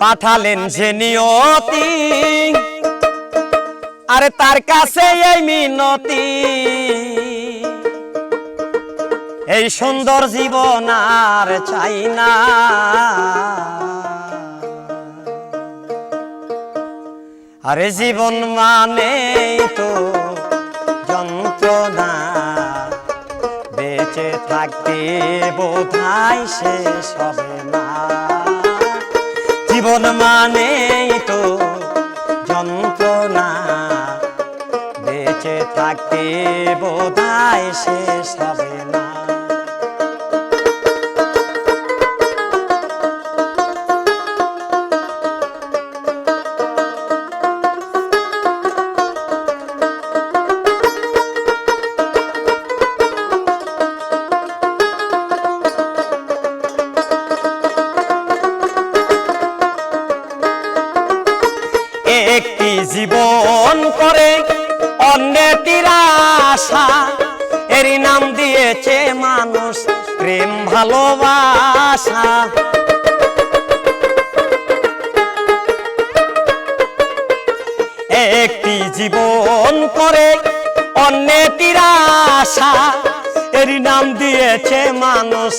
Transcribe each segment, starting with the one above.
পাঠালেন যে নিয়তি, আরে তার কাছে এই মিনতি। এই সুন্দর জীবন আর চাই না। আরে জীবন মানে তো যন্ত্রণা বেঁচে থাকতে বোধায় শেষ হবে না। জীবন মানে তো যন্ত্রণা। বেঁচে থাকতে বোধায় শেষ হবে না। একটি জীবন করে অন্যটির আশা এরই নাম দিয়েছে মানুষ প্রেম, ভালোবাসা। একটি জীবন করে অন্যটির আশা এরই নাম দিয়েছে মানুষ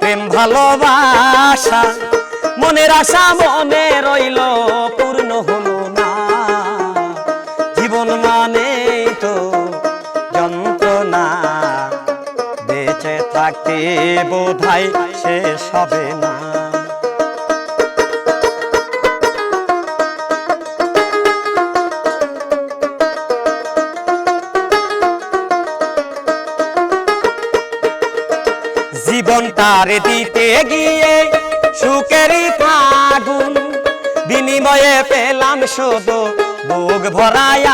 প্রেম, ভালোবাসা। মনের আশা মনে রইল থাকতে বোধাই শেষ হবে না। জীবন তার দিতে গিয়ে সুখেরই ফাগুন, বিনিময়ে পেলাম শুধু বুক ভরায়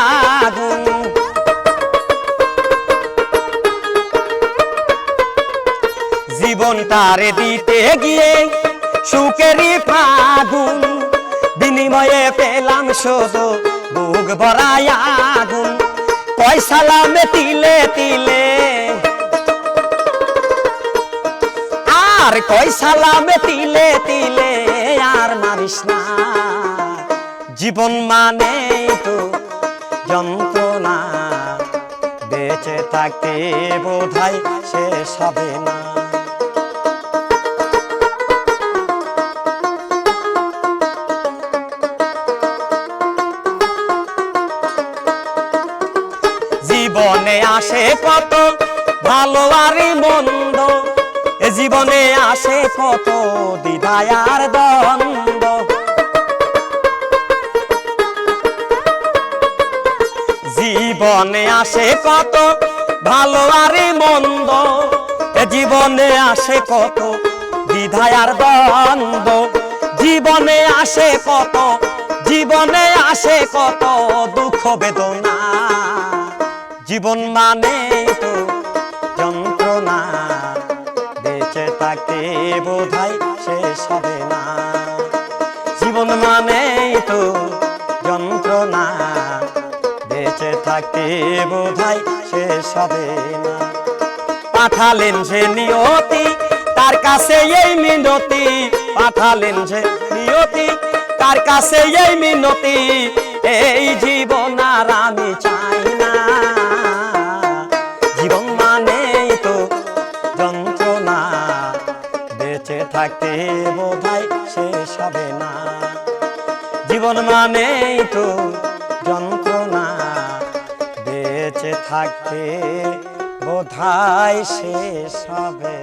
আগুন। তার দিতে গিয়ে সুখেরই ফাগুন, বিনিময়ে পেলাম শুধু বুক ভরায় আগুন। পয়সালামে তিলে তিলে। আর কই সালামে তিলে তিলে আর মারিস না। জীবন মানে তো যন্ত্রণা, বেঁচে থাকতে বোধাই শেষ হবে না। জীবনে আসে কত? ভালো আর মন্দ। এ জীবনে আসে কত? দ্বিধায়ার দ্বন্দ্ব। জীবনে আসে কত? ভালো আর মন্দ। এ জীবনে আসে কত? দ্বিধায়ার দ্বন্দ্ব। জীবনে আসে কত? জীবনে আসে কত? দুঃখ, বেদনা জীবন মানে তো যন্ত্রণা। বেঁচে থাকতে বোধাই শেষ হবে না। জীবন মানে তো যন্ত্রণা। বেঁচে থাকতে বোধাই শেষ হবে না। পাঠালেন সে নিয়তি, তার কাছে এই মিনতি। পাঠালেন সে নিয়তি, তার কাছে এই মিনতি। এই জীবন আর আমি চাই থাকতে বোধাই শেষ হবে না। জীবন মানে তো যন্ত্রণা বেঁচে থাকতে বোধাই শেষ হবে।